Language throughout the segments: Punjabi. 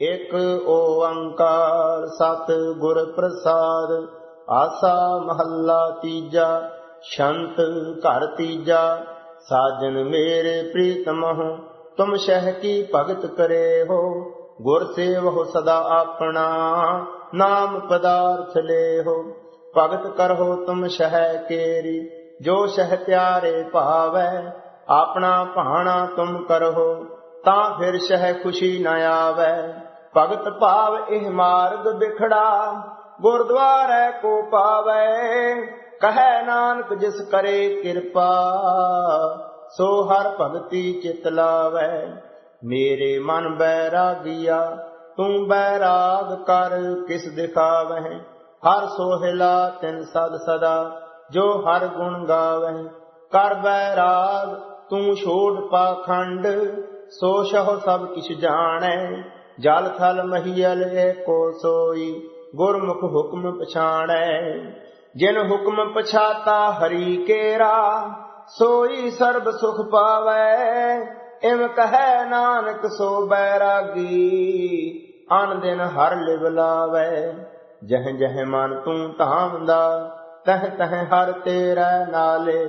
ਇਕ ਓੰਕਾਰ ਸਤ ਗੁਰ ਪ੍ਰਸਾਦ, ਆਸਾ ਮਹੱਲਾ ਤੀਜਾ, ਸ਼ੰਤ ਘਰ ਤੀਜਾ ਸਾਜਨ ਮੇਰੇ ਪ੍ਰੀਤਮਹੁ ਤੁਮ ਸ਼ਹਿ ਕੀ ਭਗਤ ਕਰੇ ਹੋ ਗੁਰ ਸੇਵਹੁ ਸਦਾ ਆਪਣਾ, ਨਾਮ ਪਦਾਰਥ ਲੇਹੋ, ਭਗਤ ਕਰਹੁ ਤੁਮ ਸ਼ਹਿ ਕੇਰੀ, ਜੋ ਸ਼ਹਿ ਪਿਆਰੇ ਭਾਵੈ, ਆਪਣਾ ਭਾਣਾ ਤੁਮ ਕਰਹੁ, ਤਾਂ ਫਿਰ ਸ਼ਹਿ ਖੁਸ਼ੀ ਨ ਆਵੈ। ਭਗਤ ਭਾਵ ਇਹ ਮਾਰਗ ਬਿਖੜਾ, ਗੁਰਦੁਆਰੇ ਕੋ ਪਾਵੈ। ਕਹੈ ਨਾਨਕ, ਜਿਸ ਕਰੇ ਕਿਰਪਾ, ਸੋ ਹਰ ਭਗਤੀ ਚਿਤ ਲਾਵੈ। ਮੇਰੇ ਮਨ ਬੈਰਾਗੀਆ, ਤੂੰ ਬੈਰਾਗ ਕਰ, ਕਿਸ ਦਿਖਾਵਹਿ? ਹਰ ਸੋਹਿਲਾ ਤਿਨ ਸਦ ਸਦਾ, ਜੋ ਹਰ ਗੁਣ ਗਾਵਹਿ। ਕਰ ਬੈਰਾਗ, ਤੂੰ ਛੋੜ ਪਾਖੰਡ, ਸੋ ਸ਼ਹ ਸਭ ਕਿਛ ਜਾਣੈ। ਜਲ ਥਲ ਮਹੀਲ ਏਕੋ ਸੋਈ, ਗੁਰਮੁਖ ਹੁਕਮ ਪਛਾਣੈ। ਜਿਨ ਹੁਕਮ ਪਛਾਤਾ ਹਰੀ ਕੇਰਾ, ਸੋਈ ਸਰਬ ਸੁਖ ਪਾਵੈ। ਇਮ ਕਹੈ ਨਾਨਕ ਸੋ ਬੈਰਾਗੀ, ਅਨ ਦਿਨ ਹਰ ਲਿਵ ਲਾਵੈ। ਜਹ ਜਹ ਮਨ ਤੂੰ ਧਾਮਦਾ, ਤਹ ਤਹ ਹਰ ਤੇਰਾ ਨਾਲੇ।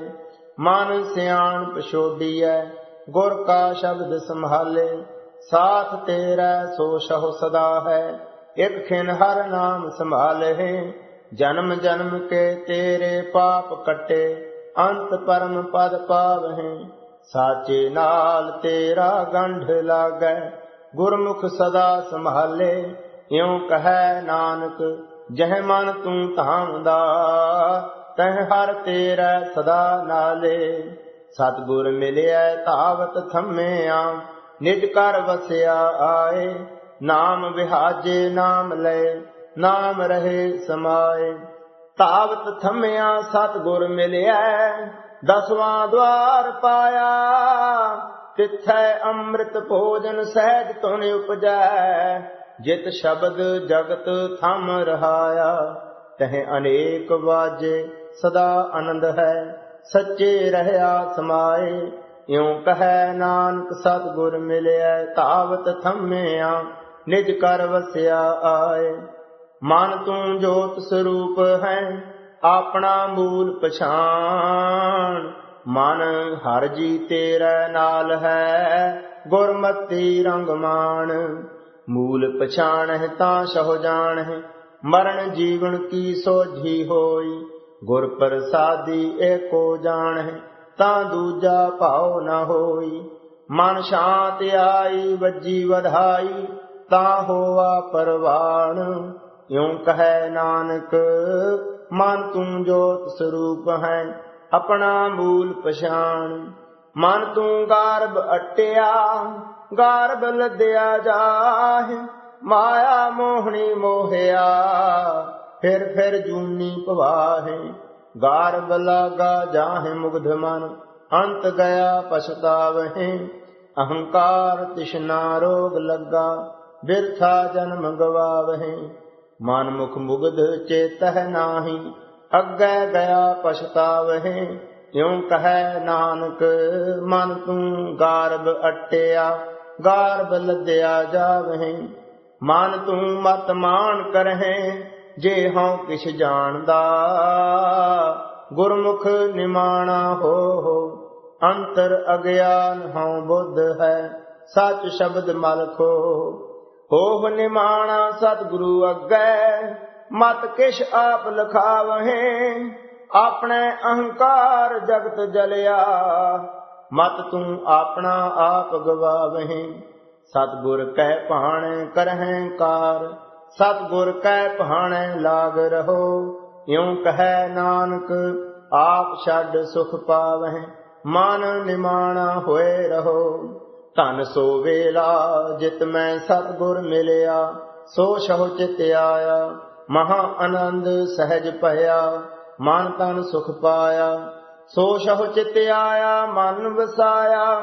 ਮਨ ਸਿਆਣ ਪਛੋਡੀਐ ਗੁਰ ਕਾ ਸ਼ਬਦ ਸੰਭਾਲੇ। ਸਾਥ ਤੇਰਾ ਸੋ ਸ਼ਹੁ ਸਦਾ ਹੈ, ਇਕ ਖਿਨ ਹਰ ਨਾਮ ਸੰਭਾਲੇ। ਜਨਮ ਜਨਮ ਕੇ ਤੇਰੇ ਪਾਪ ਕਟੇ, ਅੰਤ ਪਰਮ ਪਦ ਪਾਵਹਿ। ਸਾਚੇ ਨਾਲ ਤੇਰਾ ਗੰਢ ਲਾਗੈ, ਗੁਰਮੁਖ ਸਦਾ ਸੰਭਾਲੇ। ਇਉਂ ਕਹੈ ਨਾਨਕ, ਜਹ ਮਨ ਤੂੰ ਧਾਮਦਾ, ਤਹ ਹਰ ਤੇਰਾ ਸਦਾ ਨਾਲੇ। ਸਤਗੁਰ ਮਿਲਿਆ ਧਾਵਤ ਥੰਮਿਆ ਨਿਜ ਕਰ ਵਸਿਆ ਆਏ, ਨਾਮ ਵਿਹਾਜੇ ਨਾਮ ਲੈ ਨਾਮ ਰਹੇ ਸਮਾਏ। ਧਾਵਤ ਥੰਮਿਆ ਸਤਗੁਰ ਮਿਲਿਆ ਦਸਵਾਂ ਦਵਾਰ ਪਾਇਆ। ਤਿੱਥੈ ਅੰਮ੍ਰਿਤ ਭੋਜਨ ਸਹਿਜ ਤੁਨ ਉਪਜੈ, ਜਿਤ ਸ਼ਬਦ ਜਗਤ ਥਮ ਰਹਾਇਆ। ਤਹ ਅਨੇਕ ਵਾਜੇ, ਸਦਾ ਆਨੰਦ ਹੈ, ਸੱਚੇ ਰਹਿਆ ਸਮਾਏ। ਇਉਂ ਕਹੈ ਨਾਨਕ ਸਤਿਗੁਰ ਮਿਲਿਆ ਧਾਵਤ ਥੰਮਿਆ, ਨਿਜ ਕਰ ਵਸਿਆ ਆਏ। ਮਨ ਤੂੰ ਜੋਤ ਸਰੂਪ ਹੈ, ਆਪਣਾ ਮੂਲ ਪਛਾਣ। ਮਨ ਹਰ ਜੀ ਤੇਰੇ ਨਾਲ ਹੈ, ਗੁਰਮਤੀ ਰੰਗ ਮਾਨ ਮੂਲ ਪਛਾਣਹਿ ਤਾਂ ਸਹੁ ਜਾਣਹਿ ਮਰਨ ਜੀਵਨ ਕੀ ਸੋਝੀ ਹੋਈ। ਗੁਰ ਪ੍ਰਸਾਦੀ ਏਕੋ ਜਾਣਹਿ ਤਾਂ ਦੂਜਾ ਭਾਉ ਨ ਹੋਈ। ਮਨ ਸ਼ਾਂਤ ਆਈ, ਵੱਜੀ ਵਧਾਈ, ਤਾਂ ਹੋਆ ਪਰਵਾਣ ਇਉ ਕਹੈ ਨਾਨਕ, ਮਨ ਤੂੰ ਜੋਤ ਸਰੂਪ ਹੈ, ਆਪਣਾ ਮੂਲ ਪਛਾਣ। ਮਨ ਤੂੰ ਗਾਰਬ ਅਟਿਆ, ਗਾਰਬ ਲਦਿਆ ਜਾਹਿ। ਮਾਇਆ ਮੋਹਣੀ ਮੋਹਿਆ, ਫਿਰ ਫਿਰ ਜੂਨੀ ਪਵਾਹੇ। ਗਰਭ ਲਾਗਾ ਜਾਹਿ ਮੁਗਧ ਮਨ, ਅੰਤ ਗਿਆ ਪਛਤਾਵਹਿ। ਅਹੰਕਾਰ ਤਿਸ਼ਨਾ ਰੋਗ ਲੱਗਾ, ਬਿਰਥਾ ਜਨਮ ਗਵਾਵਹਿ ਮਨ ਮੁਖ ਮੁਗਧ ਚੇਤਹਿ ਨਾਹੀ, ਅੱਗੇ ਗਿਆ ਪਛਤਾਵਹਿ। ਇਉ ਕਹੈ ਨਾਨਕ, ਮਨ ਤੂੰ ਗਾਰਬ ਅਟਿਆ, ਗਾਰਬ ਲੱਦਿਆ ਜਾਵਹਿ। ਮਨ ਤੂੰ ਮਤ ਮਾਨ ਕਰਹਿ ਜੇ ਹਉ ਕਿਛ ਜਾਣਦਾ, ਗੁਰਮੁਖ ਨਿਮਾਣਾ ਹੋ ਹੋ ਅੰਤਰ ਅਗਿਆਨ ਹਉ ਬੁੱਧ ਹੈ, ਸੱਚ ਸ਼ਬਦ ਮਲਖੋ ਹੋਹ ਨਿਮਾਣਾ ਸਤਿਗੁਰੂ ਅੱਗੇ, ਮਤ ਕਿਛ ਆਪ ਲਖਾਵਹਿ, ਆਪਣੇ ਅਹੰਕਾਰ ਜਗਤ ਜਲਿਆ। ਮਤ ਤੂੰ ਆਪਣਾ ਆਪ ਗਵਾਵਹਿ, ਸਤਿਗੁਰ ਕਹਿ ਭਾਣ ਕਰਹਿ ਕਾਰ ਸਤਿਗੁਰ ਕਹਿ ਭਾਣੈ ਲਾਗ ਰਹੋ, ਇਉ ਕਹੈ ਨਾਨਕ, ਆਪ ਛੱਡ ਸੁਖ ਪਾਵਹਿ, ਮਨ ਨਿਮਾਣਾ ਹੋਏ ਰਹੋ। ਧਨ ਸੋ ਵੇਲਾ, ਜਿਤ ਮੈਂ ਸਤਿਗੁਰ ਮਿਲਿਆ, ਸੋ ਸਹੁ ਚਿਤ ਆਇਆ, ਮਹਾ ਆਨੰਦ ਸਹਿਜ ਭਇਆ, ਮਨ ਤਨ ਸੁਖ ਪਾਇਆ, ਸੋ ਸਹੁ ਚਿਤ ਆਇਆ, ਮਨ ਵਸਾਇਆ,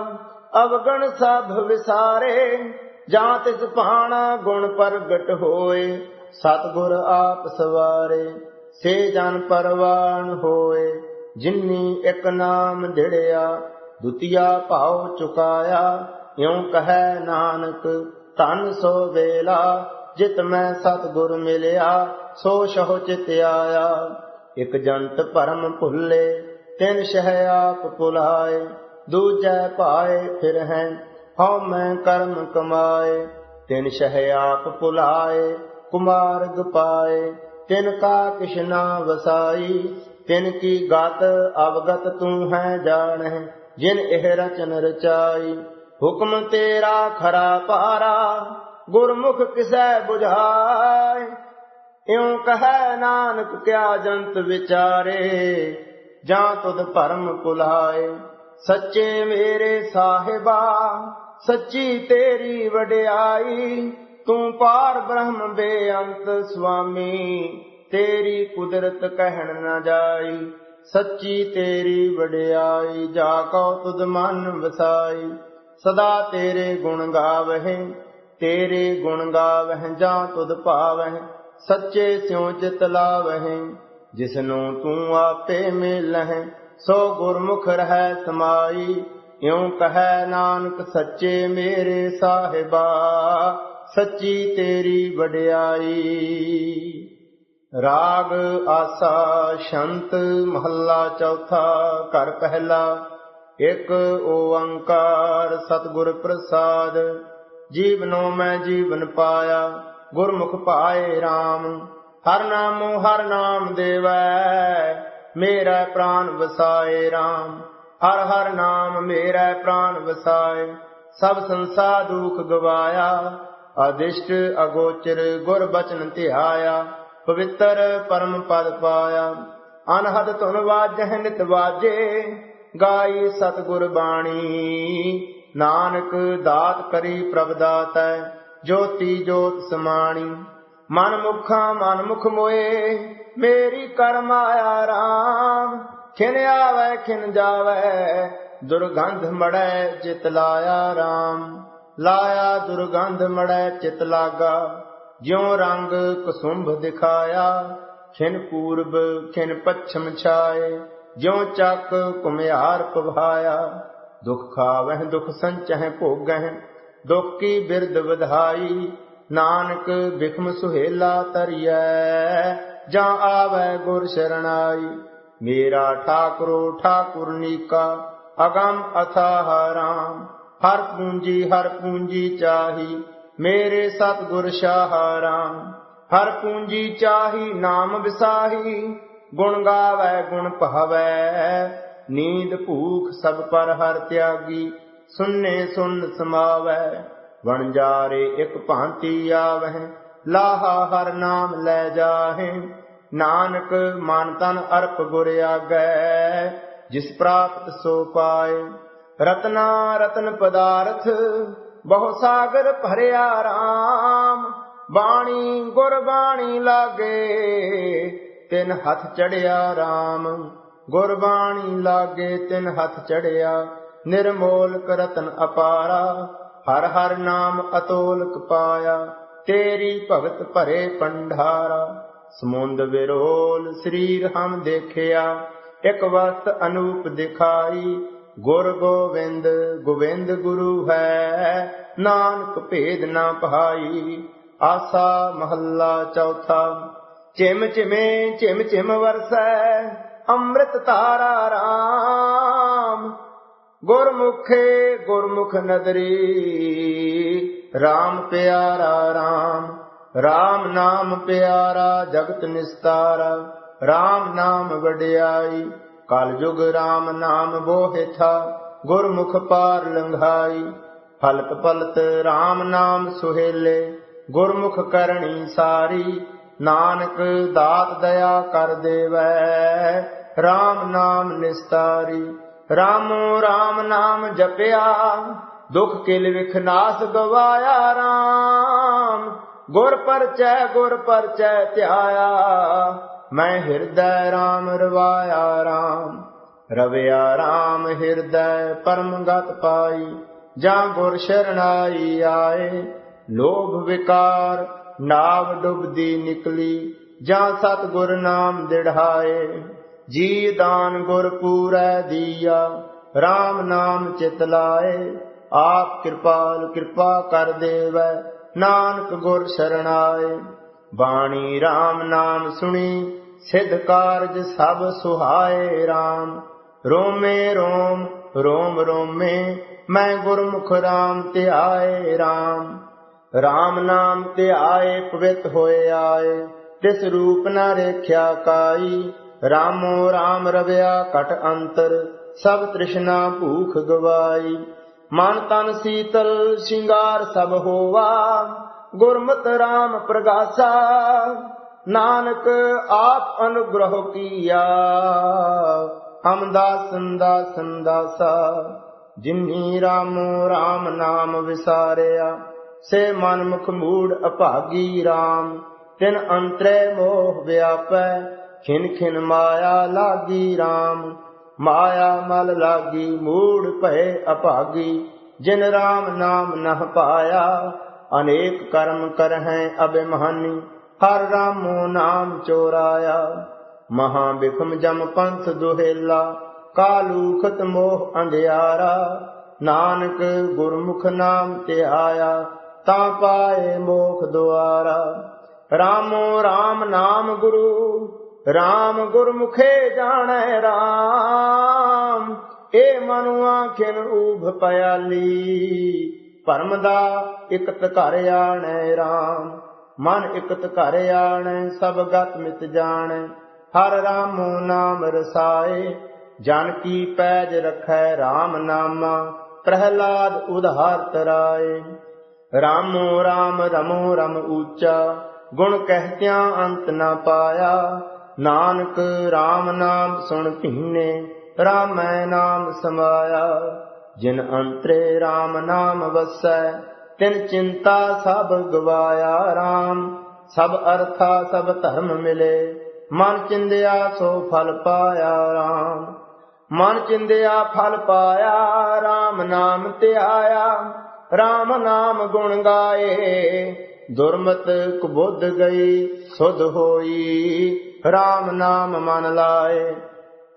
ਅਵਗਣ ਸਭ ਵਿਸਾਰੇ ਜਾਂ ਤਿਸ ਭਾਣਾ ਗੁਣ ਪ੍ਰਗਟ ਹੋਏ, ਸਤਿਗੁਰ ਆਪ ਸਵਾਰੇ, ਸੇ ਜਨ ਪਰਵਾਨ ਹੋਏ, ਜਿਨੀ ਇੱਕ ਨਾਮ ਢਿੜਿਆ, ਦੁਤੀਆ ਭਾਉ ਚੁਕਾਇਆ, ਇਉ ਕਹੈ ਨਾਨਕ, ਧਨ ਸੋ ਵੇਲਾ, ਜਿਤ ਮੈਂ ਸਤਿਗੁਰ ਮਿਲਿਆ, ਸੋ ਸਹੁ ਚਿਤ ਆਇਆ। ਇਕ ਜੰਤ ਭਰਮ ਭੁੱਲੇ, ਤਿਨ ਸ਼ਹਿ ਆਪ ਭੁਲਾਏ, ਦੂਜੈ ਪਾਏ ਫਿਰ ਹੈ ਹਉ ਮੈਂ ਕਰਮ ਕਮਾਏ, ਤਿਨ ਸ਼ਹਿ ਆਪ ਭੁਲਾਏ, ਕੁਮਾਰਗ ਪਾਏ। ਤਿਨ ਕਾ ਕਿਛ ਵਸਾਈ, ਤਿਨ ਕੀ ਗਤ ਅਵਗਤ ਤੂੰ ਹੈ ਜਾਣੈ ਜਿਨ ਇਹ ਰਚਨ ਰਚਾਈ। ਹੁਕਮ ਤੇਰਾ ਖਰਾ ਪਾਰਾ ਗੁਰਮੁਖ ਕਿਸੈ 부ਝਾਏ ਇਉ ਕਹੈ ਨਾਨਕ ਕਿਆ ਜੰਤ ਵਿਚਾਰੇ, ਜਾਂ ਤੁਧ ਭਰਮ ਭੁਲਾਏ ਸੱਚੇ ਮੇਰੇ ਸਾਹਿਬਾ ਸੱਚੀ ਤੇਰੀ ਵਡਿਆਈ, ਤੂੰ ਪਾਰ ਬ੍ਰਹਮ ਬੇਅੰਤ ਸੁਆਮੀ, ਤੇਰੀ ਕੁਦਰਤ ਕਹਿਣ ਨਾ ਜਾਈ। ਸੱਚੀ ਤੇਰੀ ਵਡਿਆਈ, ਜਾ ਕਉ ਤੁਧ ਮਨ ਵਸਾਈ। ਸਦਾ ਤੇਰੇ ਗੁਣ ਗਾਵਹਿ, ਤੇਰੇ ਗੁਣ ਗਾਵਹਿ, ਜਾਂ ਤੁਧ ਭਾਵਹਿ, ਸੱਚੇ ਸਿਉ ਚਿਤ ਲਾਵਹਿ। ਜਿਸਨੂੰ ਤੂੰ ਆਪੇ ਮਿਲਹਿ, ਸੋ ਗੁਰਮੁਖ ਰਹਿ ਸਮਾਈ। ਇਉ ਕਹੈ ਨਾਨਕ, ਸੱਚੇ ਮੇਰੇ ਸਾਹਿਬਾ, ਸੱਚੀ ਤੇਰੀ ਵਡਿਆਈ। ਰਾਗ, ਆਸਾ, ਸ਼ੰਤ, ਮਹੱਲਾ ਚੌਥਾ, ਘਰ ਪਹਿਲਾ, ਇੱਕ ਓੰਕਾਰ, ਸਤਿਗੁਰ ਪ੍ਰਸਾਦ। ਜੀਵਨੋ ਮੈਂ ਜੀਵਨ ਪਾਇਆ, ਗੁਰਮੁਖ ਪਾਏ RAM ਹਰ ਨਾਮੋ ਹਰ ਨਾਮ ਦੇਵੈ, ਮੇਰਾ ਪ੍ਰਾਨ ਵਸਾਏ RAM ਹਰ ਹਰ ਨਾਮ ਮੇਰਾ ਪ੍ਰਾਨ ਵਸਾਏ, ਸਭ ਸੰਸਾਰ ਦੁਖ ਗਵਾਇਆ। ਆਦਿਸ਼ਟ ਅਗੋਚਰ ਗੁਰ ਬਚਨ ਧਿਆਇਆ, ਪਵਿੱਤਰ ਪਰਮ ਪਦ ਪਾਇਆ। ਅਨਹਦ ਧੁਨ ਵਾਜਹਿ ਨਿਤ ਵਾਜੇ, ਗਾਈ ਸਤਿਗੁਰ ਬਾਣੀ। ਨਾਨਕ ਦਾਤ ਕਰੀ ਪ੍ਰਭ ਦਾਤੈ, ਜੋਤੀ ਜੋਤ ਸਮਾਣੀ। ਮਨ ਮੁਖਾ ਮਨ ਮੁਖ ਮੋਏ, ਮੇਰੀ ਕਰਮ ਆਇਆ ਰਾਮ। ਖਿਨ ਆਵੈ ਖਿਨ ਜਾਵੈ, ਦੁਰਗੰਧ ਮੜੈ ਚਿਤ ਲਾਇਆ RAM ਲਾਇਆ ਦੁਰਗੰਧ ਮੜੈ ਚਿਤ ਲਾਗਾ, ਜਿਉ ਰੰਗ ਕਸੁੰਭ ਦਿਖਾਇਆ। ਖਿਨ ਪੂਰਬ ਖਿਨ ਪੱਛਮ ਛਾਏ, ਜਿਉ ਚੱਕ ਕੁਮਿਆਰ ਪਵਾਇਆ ਦੁਖ ਖਾਵਹਿ, ਦੁਖ ਸੰਚਹਿ ਭੋਗਹਿ, ਦੁਖ ਕੀ ਬਿਰਦ ਵਧਾਈ। ਨਾਨਕ ਬਿਖਮ ਸੁਹੇਲਾ ਤਰੀਐ ਜਾਂ ਆਵੈ ਗੁਰ ਸ਼ਰਣਾਈ। ਮੇਰਾ ਠਾਕੁਰੋ ਠਾਕੁਰਨੀ ਕਾ, ਅਗੰਮ ਅਥਾਹ ਰਾਮ। ਹਰ ਪੂੰਜੀ ਹਰ ਪੂੰਜੀ ਚਾਹੀ, ਮੇਰੇ ਸਤਿਗੁਰ ਸ਼ਾਹ ਰਾਮ। ਹਰ ਪੂੰਜੀ ਚਾਹੀ, ਨਾਮ ਵਿਸਾਹੀ, ਗੁਣ ਗਾਵੈ, ਗੁਣ ਭਾਵੈ। ਨੀਂਦ ਭੂਖ, ਸਭ ਪਰ ਹਰ ਤਿਆਗੀ ਸੁਨਨੇ ਸੁਨ ਸਮਾਵੈ। ਵਣਜਾਰੇ ਇੱਕ ਭਾਂਤੀ ਆਵਹਿ, ਲਾਹਾ ਹਰ ਨਾਮ ਲੈ ਜਾਹੇ। ਨਾਨਕ ਮਨ ਤਨ ਅਰਪ ਗੁਰ ਆਗੈ, ਜਿਸ ਪ੍ਰਾਪਤ ਸੋ ਪਾਏ। ਰਤਨਾ ਰਤਨ ਪਦਾਰਥ, ਬਹੁ ਸਾਗਰ ਭਰਿਆ RAM ਬਾਣੀ ਗੁਰ ਬਾਣੀ ਲਾਗੇ, ਤਿਨ ਹੱਥ ਚੜਿਆ RAM ਗੁਰ ਬਾਣੀ ਲਾਗੇ, ਤਿਨ ਹੱਥ ਚੜਿਆ ਨਿਰਮੋਲ ਕਰਤਨ ਅਪਾਰਾ। ਹਰ ਹਰ ਨਾਮ ਅਤੋਲਕ ਪਾਇਆ, ਤੇਰੀ ਭਗਤ ਭਰੇ ਪੰਡਾਰਾ। ਸਮੁੰਦ ਵਿਰੋਲ ਸਰੀਰ ਹਮ ਦੇਖਿਆ, ਇਕ ਵਸਤ ਅਨੂਪ ਦਿਖਾਈ, ਗੁਰ ਗੋਵਿੰਦ ਗੋਵਿੰਦ ਗੁਰੂ ਹੈ, ਨਾਨਕ ਭੇਦ ਨਾ ਭਾਈ ਆਸਾ ਮਹੱਲਾ ਚੌਥਾ, ਚਿਮ ਚਿਮੇ, ਚਿਮ ਚਿਮ ਵਰਸੈ, ਅੰਮ੍ਰਿਤ ਤਾਰਾ ਰਾਮ, ਗੁਰਮੁਖੇ ਗੁਰਮੁਖ ਨਦਰੀ, ਰਾਮ ਪਿਆਰਾ ਰਾਮ। RAM ਨਾਮ ਪਿਆਰਾ, ਜਗਤ ਨਿਸਤਾਰਾ। RAM ਨਾਮ ਵਡਿਆਈ, ਕਲਯੁਗ RAM ਨਾਮ ਬੋਹਿਥਾ, ਗੁਰਮੁਖ ਪਾਰ ਲੰਘਾਈ। ਫਲਤ ਫਲਤ RAM ਨਾਮ ਸੁਹੇਲੇ, ਗੁਰਮੁਖ ਕਰਣੀ ਸਾਰੀ। ਨਾਨਕ ਦਾਤ ਦਇਆ ਕਰ ਦੇਵੈ RAM ਨਾਮ ਨਿਸਤਾਰੀ। ਰਾਮੋ ਰਾਮ ਨਾਮ ਜਪਿਆ, ਦੁਖ ਕਿਲ ਵਿਖਨਾਸ ਗਵਾਇਆ RAM ਗੁਰ ਪਰਚੈ ਗੁਰ ਪਰਚੈ ਧਿਆਇਆ। ਮੈਂ ਹਿਰਦੈ RAM ਰਵਾਇਆ RAM ਰਵਿਆ RAM ਹਿਰਦੈ ਪਰਮ ਪਾਈ। ਜਾਂ ਗੁਰ ਸ਼ਰਣਾਈ ਆਏ। ਲੋਭ ਵਿਕਾਰ ਨਾਵ ਡੁੱਬਦੀ ਨਿਕਲੀ। ਜਾਂ ਸਤ ਗੁਰ ਨਾਮ ਦਿੜਾਏ ਜੀ ਦਾਨ ਗੁਰ ਪੂਰੈ ਦੀਆ। RAM ਨਾਮ ਚਿਤ ਲਾਏ। ਆਪ ਕਿਰਪਾਲ ਕਿਰਪਾ ਕਰ ਦੇਵੈ। ਨਾਨਕ ਗੁਰ ਸਰਣਾਏ ਬਾਣੀ RAM ਨਾਮ ਸੁਣੀ, ਸਿਧ ਕਾਰਜ ਸਭ ਸੁਹਾਏ RAM ਰੋਮੇ ਰੋਮ ਰੋਮ ਰੋਮੇ, ਮੈਂ ਗੁਰਮੁਖ RAM ਆਏ RAM RAM ਨਾਮ ਧਿਆਏ, ਪਵਿੱਤ ਹੋਏ ਆਏ। ਤਿਸ ਰੂਪ ਨ ਰੇਖਿਆ ਕਾਈ, ਰਾਮੋ RAM ਰਵਿਆ ਘਟ ਅੰਤਰ। ਸਭ ਤ੍ਰਿਸ਼ਨਾ ਭੂਖ ਗਵਾਈ। ਮਨ ਤਨ ਸੀਤਲ ਸ਼ਿੰਗਾਰ ਸਭ ਹੋਵਾ ਗੁਰਮਤਿ RAM ਪ੍ਰਗਾਸਾ, ਨਾਨਕ ਆਪ ਅਨੁਗ੍ਰਹ ਕੀਆ। ਹਮਦਾਸਨ ਦਾਸਨ ਦਾਸਾ ਜਿਨੀ ਰਾਮੋ RAM ਨਾਮ ਵਿਸਾਰਿਆ। ਸੇ ਮਨ ਮੁਖ ਮੂੜ ਅਭਾਗੀ RAM ਤਿਨ ਅੰਤਰੇ ਮੋਹ ਵਿਆਪੈ, ਖਿਨ ਖਿਨ ਮਾਇਆ ਲਾਗੀ RAM ਮਾਇਆ ਮਲ ਲਾਗੀ, ਮੂੜ ਭਏ ਅਭਾਗੀ। ਜਿਨ RAM ਨਾਮ ਨਹ ਪਾਇਆ, ਅਨੇਕ ਕਰਮ ਕਰਹਿ ਅਬਿਮਾਨੀ ਹਰ ਰਾਮੋ ਨਾਮ ਚੋਰਾਇਆ। ਮਹਾ ਬਿਖਮ ਜਮ ਪੰਥ ਦੁਹੇਲਾ। ਕਾਲੂਖਤ ਮੋਹ ਅੰਧਿਆਰਾ। ਨਾਨਕ ਗੁਰਮੁਖ ਨਾਮ ਤੇ ਆਇਆ ਤਾਂ ਪਾਏ ਮੋਖ ਦੁਆਰਾ। ਰਾਮੋ RAM ਨਾਮ ਗੁਰੂ RAM ਗੁਰਮੁਖੇ ਜਾਣੈ RAM ਏ ਮਨੁ ਆਖਿਨ ਊਭ ਪਿਆਲੀ ਭਰਮ ਦਾ ਇਕਤ ਘਰ ਆਣੈ RAM ਮਨ ਇਕਤ ਘਰ ਆਣੈ, ਸਭ ਗਤ ਮਿਤ ਜਾਣੈ। ਹਰ ਰਾਮੋ ਨਾਮ ਰਸਾਏ, ਜਨ ਕੀ ਪੈਜ ਰਖੈ RAM ਨਾਮਾ, ਪ੍ਰਹਿਲਾਦ ਉਧਾਰ ਤਰਾਏ। ਰਾਮੋ RAM ਰਮੋ ਰਮ ਊਚਾ, ਗੁਣ ਕਹਿਤਿਆਂ ਅੰਤ ਨਾ ਪਾਇਆ ਨਾਨਕ RAM ਨਾਮ ਸੁਣ ਭੀਨੇ, ਰਾਮੈ ਨਾਮ ਸਮਾਇਆ। ਜਿਨ ਅੰਤਰੇ RAM ਨਾਮ ਵਸੈ, ਤਿਨ ਚਿੰਤਾ ਸਭ ਗਵਾਇਆ RAM ਸਭ ਅਰਥਾ ਸਭ ਧਰਮ ਮਿਲੇ, ਮਨ ਚਿੰਦਿਆ ਸੋ ਫਲ ਪਾਇਆ RAM ਮਨ ਚਿੰਦਿਆ ਫਲ ਪਾਇਆ RAM ਨਾਮ ਧਿਆਇਆ। RAM ਨਾਮ ਗੁਣ ਗਾਏ, ਦੁਰਮਤ ਕੁਬੁੱਧ ਗਈ, ਸੁਧ ਹੋਈ। RAM ਨਾਮ ਮਨ ਲਾਏ।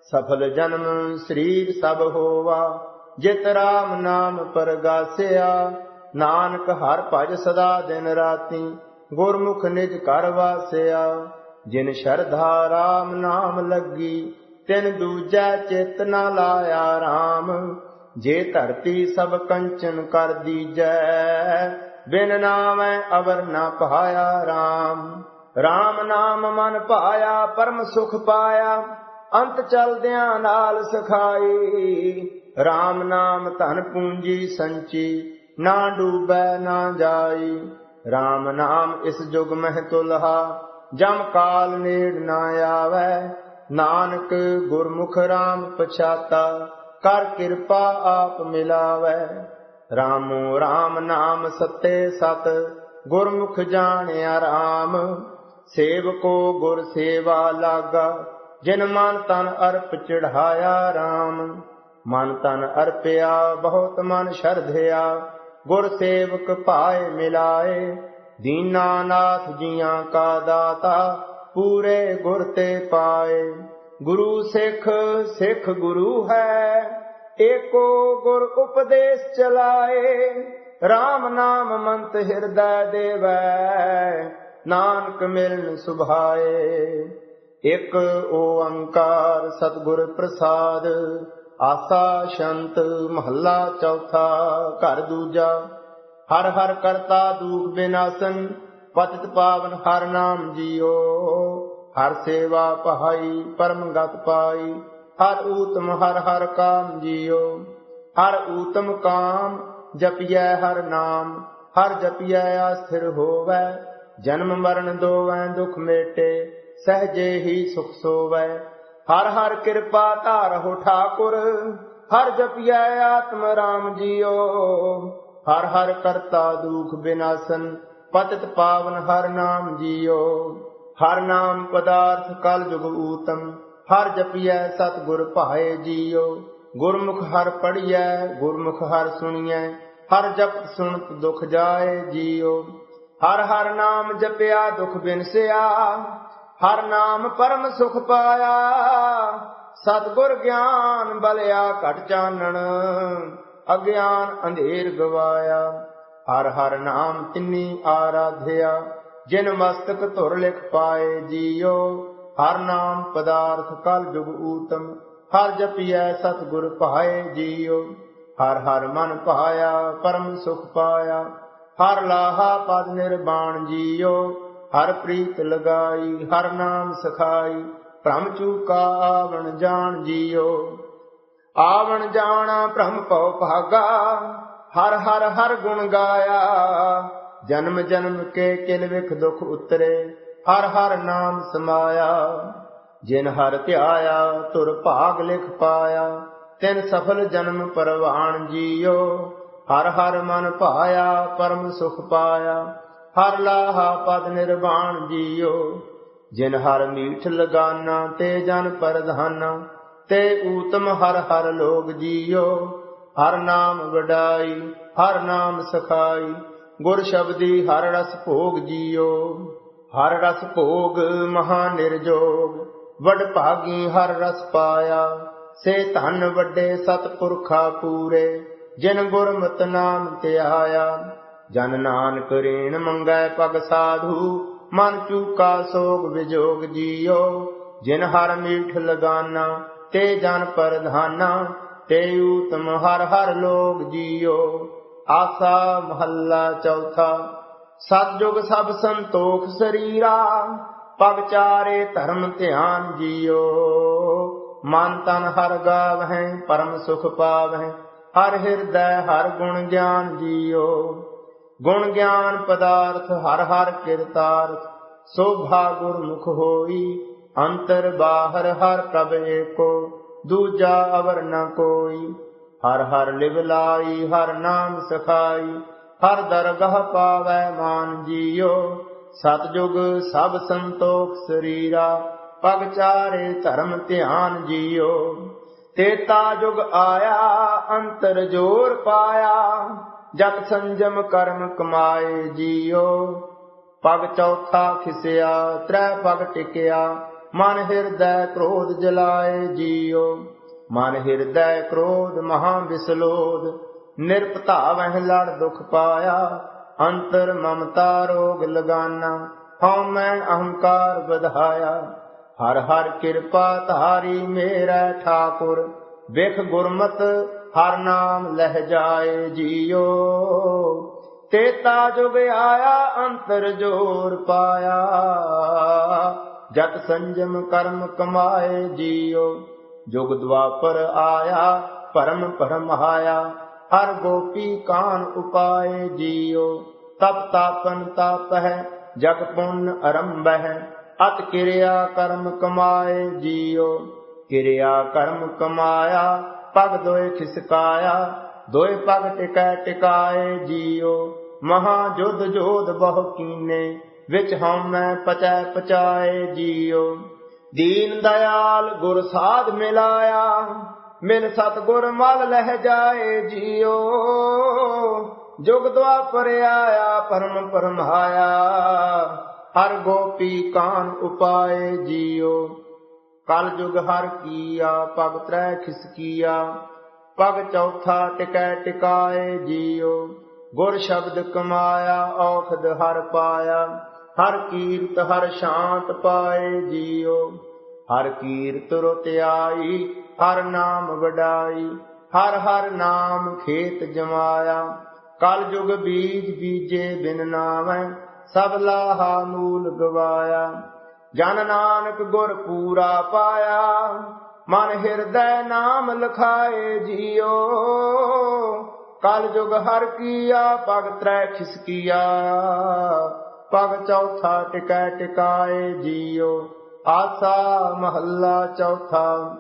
ਸਫਲ ਜਨਮ ਸਰੀਰ ਸਭ ਹੋਵਾ। ਜਿਤ ਰਾਮ ਨਾਮ ਪਰਗਾਸਿਆ ਨਾਨਕ ਹਰ ਭਜ ਸਦਾ ਦਿਨ ਰਾਤੀ, ਗੁਰਮੁਖ ਨਿਜ ਕਰ ਵਾਸਿਆ। ਜਿਨ ਸ਼ਰਧਾ ਰਾਮ ਨਾਮ ਲੱਗੀ, ਤਿਨ ਦੂਜਾ ਚਿਤ ਨ ਲਾਇਆ RAM ਜੇ ਧਰਤੀ ਸਭ ਕੰਚਨ ਕਰ ਦੀਜੈ, ਬਿਨ ਨਾਮੈ ਅਵਰ ਨਾ ਪਾਇਆ RAM RAM ਨਾਮ ਮਨ ਪਾਇਆ, ਪਰਮ ਸੁਖ ਪਾਇਆ, ਅੰਤ ਚਲਦਿਆਂ ਨਾਲ ਸਖਾਈ। RAM ਨਾਮ ਧਨ ਪੂੰਜੀ ਸੰਚੀ, ਨਾ ਡੂਬੈ, ਨਾ ਜਾਈ। RAM ਨਾਮ ਇਸ ਜੁਗ ਮਹਿ ਤੁਲਹਾ, ਜਮ ਕਾਲ ਨੇੜ ਨਾ ਆਵੈ। ਨਾਨਕ ਗੁਰਮੁਖ RAM ਪਛਾਤਾ, ਕਰ ਕਿਰਪਾ ਆਪ ਮਿਲਾਵੈ। ਰਾਮੋ RAM ਨਾਮ ਸਤੇ ਸਤ, ਗੁਰਮੁਖ ਜਾਣਿਆ RAM ਸੇਵਕੋ ਗੁਰ ਸੇਵਾ ਲਾਗਾ, ਜਿਨ ਮਨ ਤਨ ਅਰਪ ਚੜਾਇਆ RAM ਮਨ ਤਨ ਅਰਪਿਆ, ਬਹੁਤ ਮਨ ਸ਼ਰਧਿਆ, ਗੁਰ ਸੇਵਕ ਭਾਏ ਮਿਲਾਏ। ਦੀਨਾਨਾਥ ਜੀਆਂ ਕਾ ਦਾਤਾ, ਪੂਰੇ ਗੁਰ ਤੇ ਪਾਏ। ਗੁਰੂ ਸਿੱਖ ਸਿੱਖ ਗੁਰੂ ਹੈ, ਏਕੋ ਗੁਰ ਉਪਦੇਸ਼ ਚਲਾਏ। RAM ਨਾਮ ਮੰਤ ਹਿਰਦੈ ਦੇਵੈ ਨਾਨਕ ਮਿਲਨ ਸੁਭਾਏ। ਇਕ ਓੰਕਾਰ ਸਤਿਗੁਰ ਪ੍ਰਸਾਦ, ਆਸਾ ਸ਼ੰਤ ਮਹੱਲਾ ਚੌਥਾ, ਘਰ ਦੂਜਾ। ਹਰ ਹਰ ਕਰਤਾ ਦੂਖ ਬਿਨਾਸਨ, ਪਤਿਤ ਪਾਵਨ ਹਰ ਨਾਮ ਜੀਓ। ਹਰ ਸੇਵਾ ਪਹਾਈ, ਪਰਮ ਗਤ ਪਾਈ, ਹਰ ਊਤਮ ਹਰ ਹਰ ਕਾਮ ਜੀਓ। ਹਰ ਊਤਮ ਕਾਮ ਜਪਿਐ ਹਰ ਨਾਮ, ਹਰ ਜਪਿਐ ਆਸਥਿਰ ਹੋਵੇ। ਜਨਮ ਮਰਨ ਦੋਵੈ ਦੁਖ ਮੇਟੇ, ਸਹਜੇ ਹੀ ਸੁਖ ਸੋਵੈ। ਹਰ ਹਰ ਕਿਰਪਾ ਧਾਰਹੁ ਠਾਕੁਰ, ਹਰ ਜਪਿਐ ਆਤਮ ਰਾਮ ਜੀਓ। ਹਰ ਹਰ ਕਰਤਾ ਦੁਖ ਬਿਨਾਸਨ, ਪਤਿਤ ਪਾਵਨ ਹਰ ਨਾਮ ਜੀਓ। ਹਰ ਨਾਮ ਪਦਾਰਥ ਕਲ ਜੁਗ ਊਤਮ, ਹਰ ਜਪਿਐ ਸਤਗੁਰ ਭਾਏ ਜੀਓ। ਗੁਰਮੁਖ ਹਰ ਪੜੀਐ ਗੁਰਮੁਖ ਹਰ ਸੁਣੀਐ, ਹਰ ਜਪ ਸੁਣਤ ਦੁਖ ਜਾਏ ਜੀਓ। ਹਰ ਹਰ ਨਾਮ ਜਪਿਆ, ਦੁਖ ਬਿਨਸਿਆ। ਹਰ ਨਾਮ ਪਰਮ ਸੁਖ ਪਾਇਆ। ਸਤਗੁਰ ਗਿਆਨ ਬਲਿਆ ਘਟ ਚਾਨਣ। ਅਗਿਆਨ ਅੰਧੇਰ ਗਵਾਇਆ। ਹਰ ਹਰ ਨਾਮ ਤਿੰਨੀ ਆਰਾਧਿਆ। ਜਿਨ ਮਸਤਕ ਧੁਰ ਲਿਖ ਪਾਏ ਜੀਓ, ਹਰ ਨਾਮ ਪਦਾਰਥ ਕਲ ਜੁਗ ਊਤਮ। ਹਰ ਜਪੀਐ ਸਤਿਗੁਰ ਭਾਏ ਜੀਓ। ਹਰ ਹਰ ਮਨ ਭਾਇਆ, ਪਰਮ ਸੁਖ ਪਾਇਆ। ਹਰ ਲਾਹਾ ਪਦ ਨਿਰਵਾਣ ਜੀਓ, ਹਰ ਪ੍ਰੀਤ ਲਗਾਈ, ਹਰ ਨਾਮ ਸਖਾਈ, ਭ੍ਰਮ ਚੂਕਾ ਆਵਣ ਜਾਣ ਜੀਓ। ਆਵਣ ਜਾਣਾ ਭ੍ਰਮ ਭਉ ਭਾਗਾ, ਹਰ ਹਰ ਹਰ ਗੁਣ ਗਾਇਆ। ਜਨਮ ਜਨਮ ਕੇ ਕਿਲ ਵਿਖ ਦੁਖ ਉਤਰੇ, ਹਰ ਹਰ ਨਾਮ ਸਮਾਇਆ। ਜਿਨ ਹਰ ਧਿਆਇਆ, ਤੁਰ ਭਾਗ ਲਿਖ ਪਾਇਆ, ਤਿਨ ਸਫਲ ਜਨਮ ਪਰਵਾਣ ਜੀਓ। ਹਰ ਹਰ ਮਨ ਭਾਇਆ, ਪਰਮ ਸੁਖ ਪਾਇਆ। ਹਰ ਲਾਹਾ ਪਦ ਨਿਰਵਾਣ ਜੀਓ। ਜਿਨ ਹਰ ਮੀਠ ਲਗਾਨਾ, ਤੇ ਜਨ ਪਰਧਾਨਾ। ਤੇ ਊਤਮ ਹਰ ਹਰ ਲੋਗ ਜੀਓ। ਹਰ ਨਾਮ ਵਡਾਈ, ਹਰ ਨਾਮ ਸਖਾਈ। ਗੁਰ ਸ਼ਬਦੀ ਹਰ ਰਸ ਭੋਗ ਜੀਓ। ਹਰ ਰਸ ਭੋਗ ਮਹਾ ਨਿਰਜੋਗ। ਵਡ ਭਾਗੀ ਹਰ ਰਸ ਪਾਇਆ। ਸੇ ਧਨ ਵੱਡੇ ਸਤਪੁਰਖਾ ਪੂਰੇ। ਜਿਨ ਗੁਰਮਤਿ ਨਾਮ ਧਿਆਇਆ ਜਨ ਨਾਨਕ ਰੇਣ ਮੰਗੈ ਪਗ ਸਾਧੂ, ਮਨ ਚੂਕਾ ਸੋਗ ਵਿਜੋਗ ਜੀਓ, ਜਿਨ ਹਰ ਮੀਠ ਲਗਾਨਾ, ਤੇ ਜਨ ਪਰਧਾਨਾ, ਤੇ ਊਤਮ ਹਰ ਹਰ ਲੋਗ ਜੀਓ। ਆਸਾ ਮਹੱਲਾ ਚੌਥਾ, ਸਤਜੁਗ ਸਭ ਸੰਤੋਖ ਸਰੀਰਾ, ਪਗ ਚਾਰੇ ਧਰਮ ਧਿਆਨ ਜੀਓ। ਮਨ ਤਨ ਹਰ ਗਾਵਹਿ, ਪਰਮ ਸੁਖ ਪਾਵਹਿ ਹਰ ਹਿਰਦੈ ਹਰ ਗੁਣ ਗਿਆਨ ਜੀਓ। ਗੁਣ ਗਿਆਨ ਪਦਾਰਥ ਹਰ ਹਰ ਕਿਰਤਾਰਥ ਸੋਭਾ ਗੁਰਮੁਖ ਹੋਈ, ਅੰਤਰ ਬਾਹਰ ਹਰ ਪ੍ਰਭ ਏਕੋ, ਦੂਜਾ ਅਵਰ ਨ ਕੋਈ। ਹਰ ਹਰ ਲਿਵ ਲਾਈ, ਹਰ ਨਾਮ ਸਖਾਈ, ਹਰ ਦਰਗਹ ਪਾਵੈ ਮਾਨ ਜੀਓ। ਸਤਜੁਗ ਸਭ ਸੰਤੋਖ ਸਰੀਰਾ, ਪਗ ਚਾਰੇ ਧਰਮ ਧਿਆਨ ਜੀਓ। ਤੇਤਾ ਜੁਗ ਆਇਆ, ਅੰਤਰ ਜੋਰ ਪਾਇਆ। ਜਗ ਸੰਜਮ ਕਰਮ ਕਮਾਏ ਜੀਓ। ਪਗ ਚੌਥਾ ਖਿਸਿਆ, ਤ੍ਰੈ ਪਗ ਟਿਕਿਆ। ਮਨ ਹਿਰਦੈ ਕ੍ਰੋਧ ਜਲਾਏ ਜੀਓ। ਮਨ ਹਿਰਦੈ ਕ੍ਰੋਧ ਮਹਾ ਵਿਸਲੋਧ ਨਿਰਪਤਾਵਹਿ ਲੜ ਦੁਖ ਪਾਇਆ। ਅੰਤਰ ਮਮਤਾ ਰੋਗ ਲਗਾਨਾ। ਹਉ ਮੈਂ ਅਹੰਕਾਰ ਵਧਾਇਆ। ਹਰ ਹਰ ਕਿਰਪਾ ਧਾਰੀ ਮੇਰਾ ਠਾਕੁਰ, ਵਿਖ ਗੁਰਮਤ ਹਰ ਨਾਮ ਲਹਿ ਜਾਏ ਜੀਓ। ਤੇਤਾ ਜੁਗ ਆਇਆ, ਅੰਤਰ ਜੋਰ ਪਾਇਆ। ਜਤ ਸੰਜਮ ਕਰਮ ਕਮਾਏ ਜੀਓ। ਜੁਗ ਦਵਾਪਰ ਆਇਆ, ਪਰਮ ਪਰਮ ਆਇਆ ਹਰ ਗੋਪੀ ਕਾਨ ਉਪਾਏ ਜੀਓ। ਤਪ ਤਾਪਨ ਤਾਪ ਹੈ ਜਗ ਪੁੰਨ ਅਰੰਭ ਹੈ ਅਤ ਕਿਰਿਆ ਕਰਮ ਕਮਾਏ ਜੀਓ। ਕਿਰਿਆ ਕਰਮ ਕਮਾਇਆ ਪਗ ਦੋਏ ਖਿਸਕਾਇਆ। ਦੋਏ ਪਗ ਟਿਕੈ ਟਿਕਾਏ ਜੀਓ। ਮਹਾ ਜੁਧ ਜੋਧ ਬਹੁ ਕੀਨੇ, ਵਿੱਚ ਹਉਮੈ ਪਚੈ ਪਚਾਏ ਜੀਓ। ਦੀਨ ਦਇਆਲ ਗੁਰ ਸਾਧ ਮਿਲਾਇਆ, ਮਿਲ ਸਤਗੁਰ ਮਲ ਲਹਿ ਜਾਏ ਜੀਓ। ਜੁਗ ਦੁਆਪਰ ਆਇਆ ਪਰਮ ਪਰਮਾਇਆ ਹਰ ਗੋਪੀ ਕਾਨ ਉਪਾਏ ਜੀਓ। ਕਲ ਜੁਗ ਹਰ ਕੀਆ ਪਗ ਤ੍ਰੈ ਖਿਸਕੀਆ ਪਗ ਚੌਥਾ ਟਿਕੈ ਟਿਕਾਏ ਜੀਓ। ਗੁਰ ਸ਼ਬਦ ਕਮਾਇਆ, ਔਖਦ ਹਰ ਪਾਇਆ। ਹਰ ਕੀਰਤ, ਹਰ ਸ਼ਾਂਤ ਪਾਏ ਜੀਓ। ਹਰ ਕੀਰਤ ਰੁਤ ਆਈ ਹਰ ਨਾਮ ਵਡਾਈ। ਹਰ ਹਰ ਨਾਮ ਖੇਤ ਜਮਾਇਆ। ਕਲ ਜੁਗ ਬੀਜ ਬੀਜੇ ਬਿਨ ਨਾਮੈ ਸਭ ਲਾਹਾ ਮੂਲ ਗਵਾਇਆ, ਜਨ ਨਾਨਕ ਗੁਰ ਪੂਰਾ ਪਾਇਆ। ਮਨ ਹਿਰਦੈ ਨਾਮ ਲਖਾਏ ਜੀਓ, ਕਲ ਜੁਗ ਹਰ ਕੀਆ ਪਗ ਤ੍ਰੈ ਖਿਸਕੀਆ ਪਗ ਚੌਥਾ ਟਿਕੈ ਟਿਕਾਏ ਜੀਓ, ਆਸਾ ਮਹੱਲਾ ਚੌਥਾ।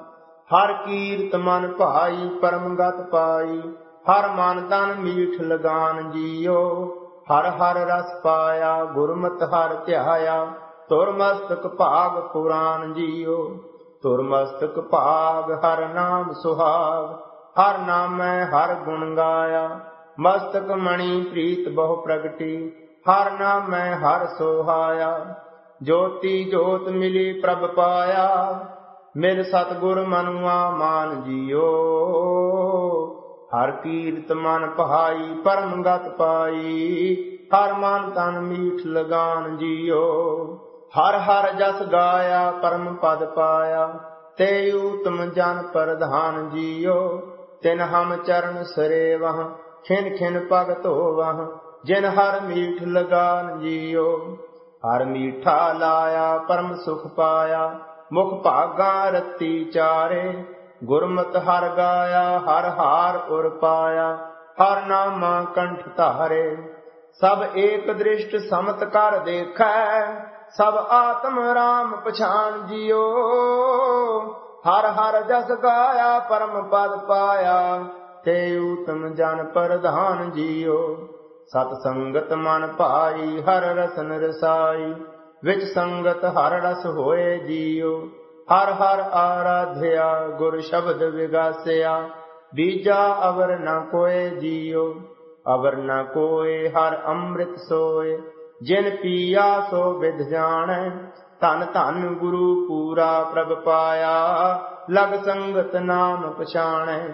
ਹਰ ਕੀਰਤ ਮਨ ਭਾਈ, ਪਰਮਗਤ ਪਾਈ। ਹਰ ਮਨ ਤਨ ਮੀਠ ਲਗਾਨ ਜੀਓ। ਹਰ ਹਰ ਰਸ ਪਾਇਆ, ਗੁਰਮਤ ਹਰ ਧਿਆਇਆ। ਤੁਰ ਮਸਤਕ ਭਾਗ ਪੁਰਾਨ ਜੀਓ ਤੁਰ ਮਸਤਕ ਭਾਗ ਹਰ ਨਾਮ ਸੁਹਾਗ। ਹਰ ਨਾਮੈ ਹਰ ਗੁਣ ਗਾਇਆ, ਮਸਤਕ ਮਣੀ ਪ੍ਰੀਤ ਬਹੁ ਪ੍ਰਗਟੀ। ਹਰ ਨਾਮੈ ਹਰ ਸੋਹਾਇਆ, ਜੋਤੀ ਜੋਤ ਮਿਲੀ ਪ੍ਰਭ ਪਾਇਆ। ਮਿਲ ਸਤਗੁਰ ਮਨੁਆ ਮਾਨ ਜੀਓ। ਹਰ ਕੀਰਤ ਮਨ ਪਹਾਈ, ਪਰਮ ਗਤ ਪਾਈ। ਹਰ ਮਨ ਤਨ ਮੀਠ ਲਗਾਨ ਜੀਓ। ਹਰ ਹਰ ਜਸ ਗਾਇਆ, ਪਰਮ ਪਦ ਪਾਇਆ। ਤੇ ਊਤਮ ਜਨ ਪ੍ਰਧਾਨ ਜੀਓ। ਤਿਨ ਹਮ ਚਰਨ ਸਰੇ ਵਹ ਖਿਨ ਖਿਨ ਭਗਤ ਹੋਵਹ ਜਿਨ ਹਰ ਮੀਠ ਲਗਾਨ ਜੀਓ। ਹਰ ਮੀਠਾ ਲਾਇਆ, ਪਰਮ ਸੁਖ ਪਾਇਆ। ਮੁਖ ਭਾਗਾ ਰਤੀ ਚਾਰੇ। ਗੁਰਮਤਿ ਹਰ ਗਾਇਆ, ਹਰ ਹਾਰ ਉਰ ਪਾਇਆ, ਹਰ ਨਾਮਾ ਕੰਠ ਧਾਰੇ। ਸਭ ਏਕ ਦ੍ਰਿਸ਼ਟ ਸਮਤ ਕਰ ਦੇਖੈ, ਸਭ ਆਤਮ ਰਾਮ ਪਛਾਨ ਜਿਓ ਹਰ ਹਰ ਜਸ ਗਾਇਆ, ਪਰਮ ਪਦ ਪਾਇਆ, ਤੇ ਊਤਮ ਜਨ ਪ੍ਰਧਾਨ ਜਿਓ ਸਤ ਸੰਗਤ ਮਨ ਭਾਈ, ਹਰ ਰਸਨ ਰਸਾਈ, ਵਿੱਚ ਸੰਗਤ ਹਰ ਰਸ ਹੋਏ ਜੀਓ ਹਰ ਹਰ ਆਰਾਧਿਆ, ਗੁਰ ਸ਼ਬਦ ਵਿਗਾਸਿਆ। ਬੀਜਾ ਅਵਰ ਨ ਕੋਏ ਜੀਓ ਅਵਰ ਨ ਕੋਏ ਹਰ ਅੰਮ੍ਰਿਤ ਸੋਏ। ਜਿਨ ਪੀਆ ਸੋ ਵਿਦ ਜਾਣੈ, ਧਨ ਧਨ ਗੁਰੂ ਪੂਰਾ ਪ੍ਰਭ ਪਾਇਆ। ਲਗ ਸੰਗਤ ਨਾਮ ਪਛਾਣੈ।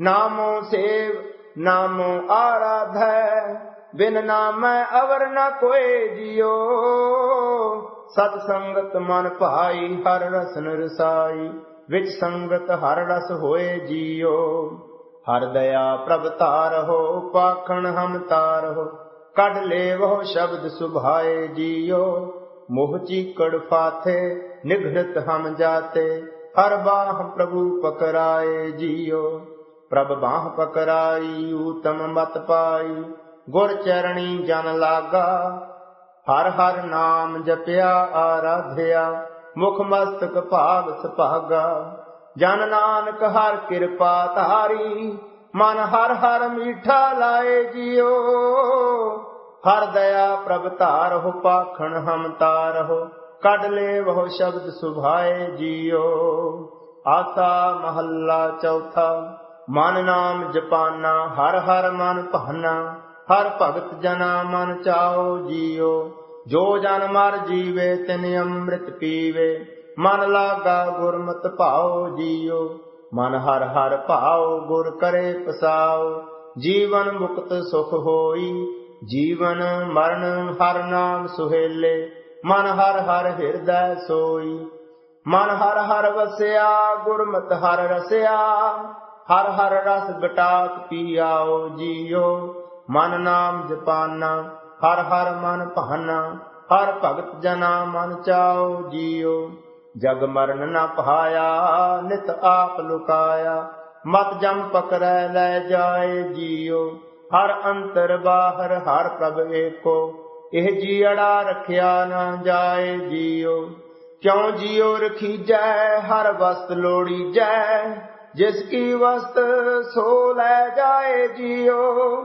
ਨਾਮੋ ਸੇਵ, ਨਾਮੋ ਆਰਾਧੈ। ਬਿਨ ਨਾਮੈ ਅਵਰ ਨ ਕੋਏ ਜਿਓ ਸਤ ਸੰਗਤ ਮਨ ਭਾਈ ਹਰ ਰਸਨ ਰਸਾਈ, ਵਿੱਚ ਸੰਗਤ ਹਰ ਰਸ ਹੋਏ ਜੀਓ। ਹਰ ਦਇਆ ਪ੍ਰਭ ਤਾਰਹੁ ਪਾਖਣ ਹਮ ਤਾਰਹੁ ਕੱਢ ਲੇਵਹੁ ਸ਼ਬਦ ਸੁਭਾਏ ਜੀਓ। ਮੋਹ ਚੀਕੜ ਫਾਥੇ ਨਿਘਰਤ ਹਮ ਜਾਤੇ, ਹਰ ਬਾਹ ਪ੍ਰਭੂ ਪਕਰਾਏ ਜਿਉ ਪ੍ਰਭ ਬਾਹ ਪਕਰਾਈ, ਊਤਮ ਮਤ ਪਾਈ, ਗੁਰ ਚਰਣੀ ਜਨ ਲਾਗਾ ਹਰ ਹਰ ਨਾਮ ਜਪਿਆ ਆਰਾਧਿਆ, ਮੁਖ ਮਸਤਕ ਭਾਗ ਸੁਭਾਗਾ। ਜਨ ਨਾਨਕ ਹਰ ਕਿਰਪਾ ਧਾਰੀ, ਮਨ ਹਰ ਹਰ ਮੀਠਾ ਲਾਏ ਜਿਉ ਹਰ ਦਇਆ ਪ੍ਰਭ ਧਾਰਹੁ, ਪਾਖਣ ਹਮ ਤਾਰਹੁ। ਕੱਢ ਲੈ ਬਹੁ ਸ਼ਬਦ ਸੁਭਾਏ ਜਿਉ ਆਸਾ ਮਹੱਲਾ ਚੌਥਾ, ਮਨ ਨਾਮ ਜਪਾਨਾ, ਹਰ ਹਰ ਮਨ ਭਾਨਾ। ਹਰ ਭਗਤ ਜਨਾ ਮਨ ਚਾਓ ਜੀਓ, ਜੋ ਜਨ ਮਰ ਜੀਵੇ ਤਿਨ ਅੰਮ੍ਰਿਤ ਪੀਵੇ। ਮਨ ਲਾਗਾ ਗੁਰਮਤਿ ਭਾਉ ਜੀਓ, ਮਨ ਹਰ ਹਰ ਭਾਉ ਗੁਰ ਕਰੇ ਪਸਾਓ। ਜੀਵਨ ਮੁਕਤ ਸੁਖ ਹੋਈ, ਜੀਵਨ ਮਰਨ ਹਰ ਨਾਮ ਸੁਹੇਲੇ। ਮਨ ਹਰ ਹਰ ਹਿਰਦੈ ਸੋਈ, ਮਨ ਹਰ ਹਰ ਵਸਿਆ, ਗੁਰਮਤਿ ਹਰ ਰਸਿਆ। ਹਰ ਹਰ ਰਸ ਗਟਾਕ ਪੀਆਓ ਜੀਓ ਮਨ ਨਾਮ ਜਪਾਨਾ, ਹਰ ਹਰ ਮਨ ਭਾਨਾ, ਹਰ ਭਗਤ ਜਨਾ ਮਨ ਚਾਓ ਜੀਓ ਜਗ ਮਰਨ ਨ ਪਹਾਇਆ, ਨਿਤ ਆਪ ਲੁਕਾਇਆ। ਮਤ ਜਮ ਪਕੜੈ ਲੈ ਜਾਏ ਜੀਓ ਹਰ ਅੰਤਰ ਬਾਹਰ, ਹਰ ਪ੍ਰਭ ਏਕੋ। ਇਹ ਜੀੜਾ ਰਖਿਆ ਨਾ ਜਾਏ ਜੀਓ ਕਿਉ ਜੀਓ ਰਖੀਜੈ, ਹਰ ਵਸਤ ਲੋੜੀਜੈ। ਜਿਸ ਕੀ ਵਸਤ ਸੋ ਲੈ ਜਾਏ ਜੀਓ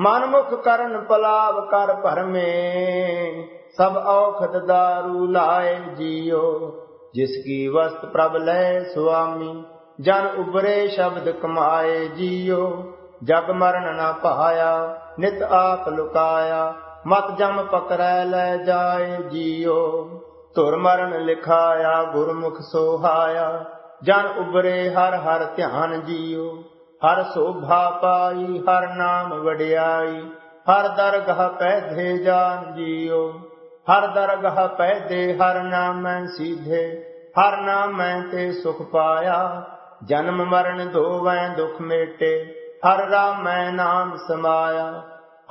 ਮਨ ਮੁਖ ਕਰਨ ਪਲਾਵ ਕਰ ਭਰਮੇ, ਸਭ ਔਖਦ ਦਾਰੂ ਲਾਏ ਜੀਓ, ਜਿਸ ਕੀ ਵਸਤ ਪ੍ਰਭ ਲੈ ਸੁਆਮੀ, ਜਨ ਉਬਰੇ ਸ਼ਬਦ ਕਮਾਏ ਜੀਓ। ਜਗ ਮਰਨ ਨਾ ਪਾਇਆ, ਨਿਤ ਆਪ ਲੁਕਾਇਆ, ਮਤ ਜਮ ਪਕੜੈ ਲੈ ਜਾਏ ਜੀਓ। ਧੁਰ ਮਰਨ ਲਿਖਾਇਆ, ਗੁਰਮੁਖ ਸੋਹਾਇਆ, ਜਨ ਉਬਰੇ ਹਰ ਹਰ ਧਿਆਨ ਜੀਓ। ਹਰ ਸੋਭਾ ਪਾਈ, ਹਰ ਨਾਮ ਵਡਿਆਈ, ਹਰ ਦਰਗਹ ਪੈਧੇ ਜਾਨ ਜੀਓ। ਹਰ ਦਰਗਹ ਪੈਦੇ ਹਰ ਨਾਮੈ ਸੀਧੇ, ਹਰ ਨਾਮੈ ਤੇ ਸੁਖ ਪਾਇਆ। ਜਨਮ ਮਰਨ ਦੋਵੈ ਦੁਖ ਮੇਟੇ, ਹਰ ਰਾਮੈ ਨਾਮ ਸਮਾਇਆ।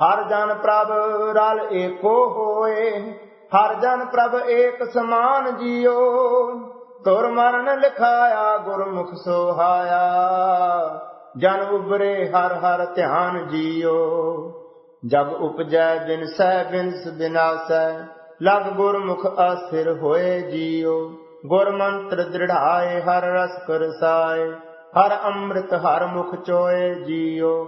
ਹਰ ਜਨ ਪ੍ਰਭ ਰਲ ਏਕੋ ਹੋਏ, ਹਰ ਜਨ ਪ੍ਰਭ ਏਕ ਸਮਾਨ ਜੀਓ। ਤੁਰ ਮਰਨ ਲਿਖਾਇਆ, ਗੁਰਮੁਖ ਸੋਹਾਇਆ। ਜਨ ਉਬਰੇ ਹਰ ਹਰ ਧਿਆਨ ਜੀਓ। ਜਗ ਉਪਜੈ ਬਿਨ ਸਹਿ ਬਿਨਸ ਬਿਨਾਸੈ, ਲਗ ਗੁਰਮੁਖ ਆਸਿਰ ਹੋਏ ਜੀਓ। ਗੁਰ ਦ੍ਰਿੜਾਏ, ਹਰ ਰਸ ਕਰਸਾਏ ਹਰ ਅੰਮ੍ਰਿਤ ਹਰ ਮੁਖ ਚੋਏ ਜੀਓ।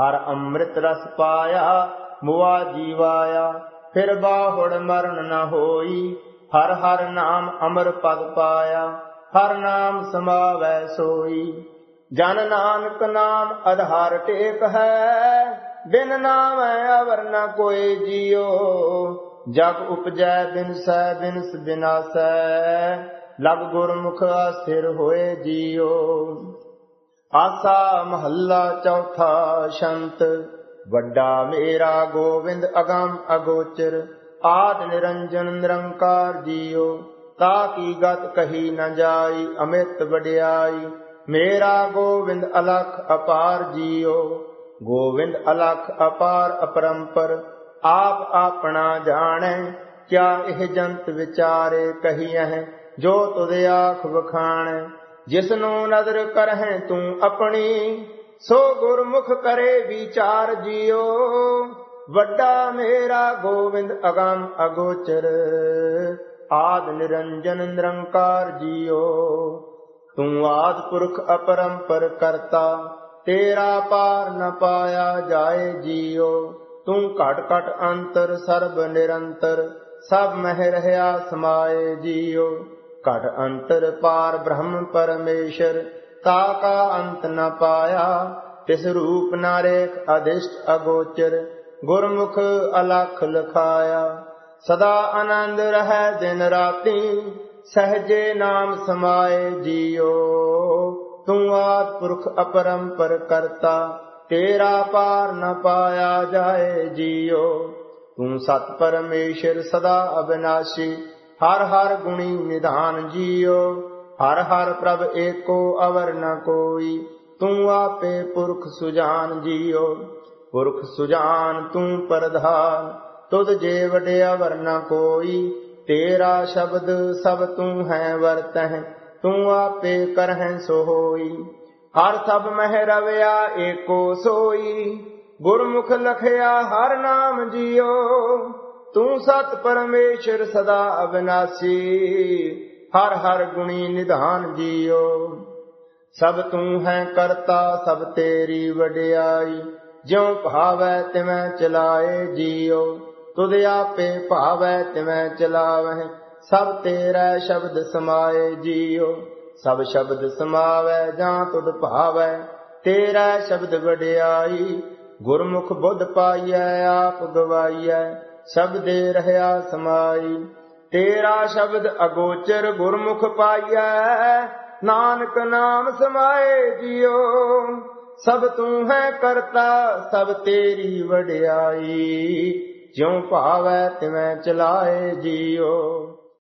ਹਰ ਅੰਮ੍ਰਿਤ ਰਸ ਪਾਇਆ, ਮੁਆ ਜੀਵਾਇਆ, ਫਿਰ ਬਾਹੁੜ ਮਰਨ ਨ ਹੋਈ, ਹਰ ਹਰ ਨਾਮ ਅਮਰ ਪਦ ਪਾਇਆ, ਹਰ ਨਾਮ ਸਮਾਵੈ ਸੋਈ। ਜਨ ਨਾਨਕ ਨਾਮ ਆਧਾਰ ਟੇਕ ਹੈ, ਬਿਨ ਨਾਮ ਅਵਰ ਨ ਕੋਈ ਜੀਓ। ਜਗ ਉਪਜੈ ਬਿਨ ਸੈ ਬਿਨਸ ਬਿਨਾਸੈ, ਲਗ ਗੁਰਮੁਖ ਆਸਿਰ ਹੋਏ ਜੀਓ। ਆਸਾ ਮਹੱਲਾ ਚੌਥਾ ਸ਼ੰਤ, ਵੱਡਾ ਮੇਰਾ ਗੋਵਿੰਦ ਅਗੰਮ ਅਗੋਚਰ, ਆਦ ਨਿਰੰਜਨ ਨਿਰੰਕਾਰ ਜੀਓ। ਤਾ ਕੀ ਗਤ ਕਹੀ ਨ ਜਾਈ, ਅਮਿਤ ਵਡਿਆਈ ਮੇਰਾ ਗੋਵਿੰਦ ਅਲਖ ਅਪਾਰ ਜੀਓ। ਗੋਵਿੰਦ ਅਲਖ ਅਪਾਰ ਅਪਰੰਪਰ, ਆਪ ਆਪਣਾ ਜਾਣੈ, ਕਿਆ ਇਹ ਜੰਤ ਵਿਚਾਰੇ ਕਹੀਐ, ਜੋ ਤੁਧ ਆਖ ਵਖਾਣੈ। ਜਿਸਨੂੰ ਨਦਰ ਕਰਹਿ ਤੂੰ ਆਪਣੀ, ਸੋ ਗੁਰਮੁਖ ਕਰੇ ਵਿਚਾਰ ਜਿਉ ਵੱਡਾ ਮੇਰਾ ਗੋਵਿੰਦ ਅਗੰਮ ਅਗੋਚਰ, ਆਦ ਨਿਰੰਜਨ ਨਿਰੰਕਾਰ ਜਿਉ ਤੂੰ ਆਦ ਪੁਰਖ ਅਪਰੰਪਰ ਕਰਤਾ, ਤੇਰਾ ਪਾਰ ਨ ਪਾਇਆ ਜਾਏ ਜਿਉ। ਤੂੰ ਘਟ ਘਟ ਅੰਤਰ, ਸਰਬ ਨਿਰੰਤਰ, ਸਭ ਮਹਿ ਰਹਾ ਸਮਾਏ ਜਿਉ। ਘਟ ਅੰਤਰ ਪਾਰ ਬ੍ਰਹਮ ਪਰਮੇਸ਼ਰ, ਤਾ ਕਾ ਅੰਤ ਨ ਪਾਇਆ। ਤਿਸ ਰੂਪ ਨ ਰੇਖ ਅਦਿਸ਼ਟ ਅਗੋਚਰ, ਗੁਰਮੁਖ ਅਲਖ ਲਖਾਇਆ। ਸਦਾ ਆਨੰਦ ਰਹਿ ਦਿਨ ਰਾਤੀ ਸਹਜੇ ਨਾਮ ਸਮਾਏ ਜੀਓ, ਤੂੰ ਆਦ ਪੁਰਖ ਅਪਰੰਪਰ ਕਰਤਾ, ਤੇਰਾ ਪਾਰ ਨ ਪਾਇਆ ਜਾਏ ਜਿਉ ਤੂੰ ਸਤ ਪਰਮੇਸ਼ਰ ਸਦਾ ਅਬਿਨਾਸ਼ੀ, ਹਰ ਹਰ ਗੁਣੀ ਨਿਧਾਨ ਜੀਓ। ਹਰ ਹਰ ਪ੍ਰਭ ਏਕੋ ਅਵਰ ਨ ਕੋਈ, ਤੂੰ ਆਪੇ ਪੁਰਖ ਸੁਜਾਨ ਜੀਓ। ਪੁਰਖ ਸੁਜਾਨ ਤੂੰ ਪਰਧਾਨ, ਤੁਧ ਜੇ ਵਡਿਆ ਵਰਨਾ ਕੋਈ ਤੇਰਾ ਸ਼ਬਦ ਸਭ ਤੂੰ ਹੈ ਵਰਤਹਿ, ਤੂੰ ਆਪੇ ਕਰਹਿ ਸੋ ਹੋਈ ਹਰ ਸਭ ਮਹਿ ਰਵਿਆ ਏਕੋ ਸੋਈ, ਗੁਰਮੁਖ ਲਖਿਆ ਹਰ ਨਾਮ ਜੀਓ। ਤੂੰ ਸਤ ਪਰਮੇਸ਼ਰ ਸਦਾ ਅਬਿਨਾਸੀ, ਹਰ ਹਰ ਗੁਣੀ ਨਿਧਾਨ ਜੀਓ। ਸਭ ਤੂੰ ਹੈ ਕਰਤਾ, ਸਭ ਤੇਰੀ ਵਡਿਆਈ, ਜਿਉ ਭਾਵੈ ਤਿਵੇਂ ਚਲਾਏ ਜੀਓ। ਤੁਧ ਆਪੇ ਭਾਵੈ ਤਿਵੇਂ ਚਲਾਵਹਿ, ਸਭ ਤੇਰਾ ਸ਼ਬਦ ਸਮਾਏ ਜੀਓ ਸਭ ਸ਼ਬਦ ਸਮਾਵੈ ਜਾਂ ਤੁਧ ਭਾਵੈ, ਤੇਰਾ ਸ਼ਬਦ ਵਡਿਆਈ। ਗੁਰਮੁਖ ਬੁੱਧ ਪਾਈਐ, ਆਪ ਗਵਾਈਐ, ਸਭ ਦੇ ਰਹਿਆ ਸਮਾਈ। ਤੇਰਾ ਸ਼ਬਦ ਅਗੋਚਰ ਗੁਰਮੁਖ ਪਾਈਐ, ਨਾਨਕ ਨਾਮ ਸਮਾਏ ਜਿਉ। ਸਭ ਤੂੰ ਹੈ ਕਰਤਾ, ਸਭ ਤੇਰੀ ਵਡਿਆਈ। ਜਿਉ ਭਾਵੈ ਤਿਵੇਂ ਚਲਾਏ ਜੀਓ।